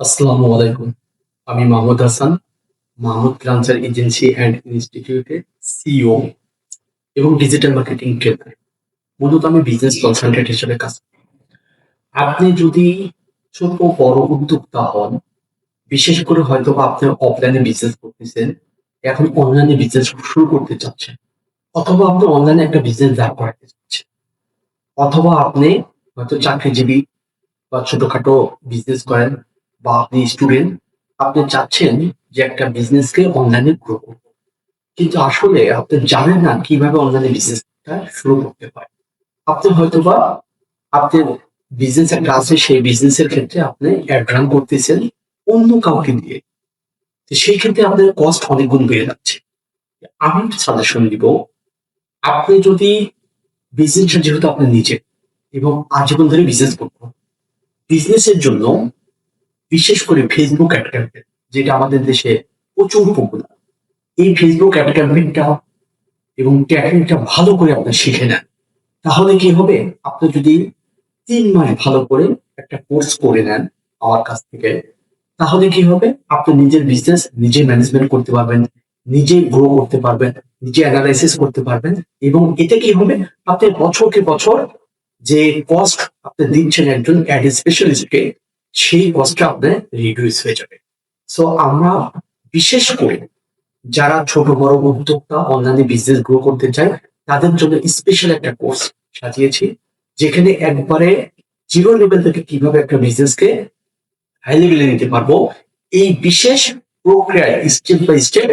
আসসালামু আলাইকুম। আমি Mahmud Hasan, Mahmud freelancer agency and ইনস্টিটিউটের সিইও এবং ডিজিটাল মার্কেটিং ট্রেনার। মূলত আমি বিজনেস কনসালটেন্ট হিসেবে কাজ করি। আপনি যদি ছোট বড় উদ্যোক্তা হন, বিশেষ করে হয়তো আপনি অফলাইনে বিজনেস করতেছেন, এখন অনলাইনে বিজনেস শুরু করতে চাচ্ছেন, অথবা আপনি অনলাইনে একটা বিজনেস দাঁড় করাতে চাচ্ছেন, অথবা আপনি হয়তো চাকরিজীবী বা ছোটখাটো বিজনেস করেন বা আপনি স্টুডেন্ট আপনি চাচ্ছেন যে একটা বিজনেসকে অনলাইনে গ্রো করব কিন্তু আসলে আপনি জানেন না কীভাবে অনলাইনে বিজনেসটা শুরু করতে হয়। আপনি হয়তো বা আপনার বিজনেস একটা আছে সেই বিজনেসের ক্ষেত্রে আপনি অ্যাড রান করতেছেন অন্য কাউকে দিয়ে। সেই ক্ষেত্রে আপনার কস্ট অনেক গুণ বেড়ে যাচ্ছে। আমি সাজেশন দিব, আপনি যদি বিজনেসটা যেহেতু আপনি নিজে এবং আজীবন ধরে বিজনেস করবেন বিজনেসের জন্য বিশেষ করে ফেসবুক অ্যাড যেটা আমাদের দেশে প্রচুর পপুলার এই ফেসবুক অ্যাড ক্যাম্পেইনটা এবং ট্যাকিংটা ভালো করে আপনি শিখে নেন। তাহলে কি হবে? আপনি যদি তিন মাস ভালো করে একটা কোর্স করে নেন আমার কাছ থেকে, তাহলে কি হবে? আপনি নিজের বিজনেস নিজে ম্যানেজমেন্ট করতে পারবেন, নিজে গ্রো করতে পারবেন, নিজে অ্যানালাইসিস করতে পারবেন এবং এতে কি হবে? আপনি বছরকে বছর যে কস্ট আপনি দিচ্ছেন একজন অ্যাড স্পেশালিস্টকে সেই কস্টটা আপনার রিডিউস হয়ে যাবে। সো আমরা বিশেষ করে যারা ছোট, বড় উদ্যোক্তা অনলাইনে বিজনেস গ্রো করতে চায়, তাদের জন্য স্পেশাল একটা কোর্স সাজিয়েছি, যেখানে একবারে জিরো লেভেল থেকে কীভাবে একটা বিজনেসকে হাই লেভেলে নিতে পারব, এই বিশেষ প্রক্রিয়ায় স্টেপ বাই স্টেপ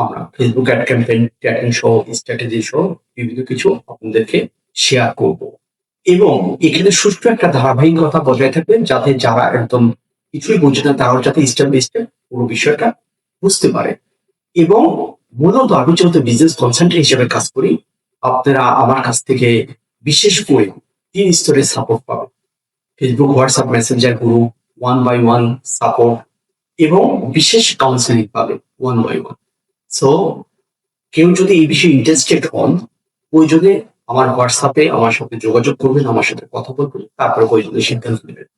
আমরা ফেসবুক অ্যাড ক্যাম্পেইন ট্র্যাকিং সহ স্ট্র্যাটেজি সহ বিভিন্ন কিছু আপনাদেরকে শেয়ার করব। এবং এখানে সুষ্ঠু একটা ধারাবাহিকতা বজায় থাকবেন যাতে যারা একদম কিছুই বুঝে না তারাও যাতে স্টেপ বাই স্টেপ পুরো বিষয়টা বুঝতে পারে। এবং মূলত আমি যেহেতু বিজনেস কনসালটেন্ট হিসেবে কাজ করি, আপনারা আমার কাছ থেকে বিশেষ করে তিন স্তরের সাপোর্ট পাবেন। Facebook WhatsApp messenger group one by one support এবং বিশেষ কাউন্সিলিং পাবেন ওয়ান বাই ওয়ান সো কেউ যদি এই বিষয়ে ইন্টারেস্টেড হন প্রয়োজনে আমার হোয়াটসঅ্যাপে আমার সাথে যোগাযোগ করবেন আমার সাথে কথা বলবেন তারপরে ওই সিদ্ধান্ত নেবেন।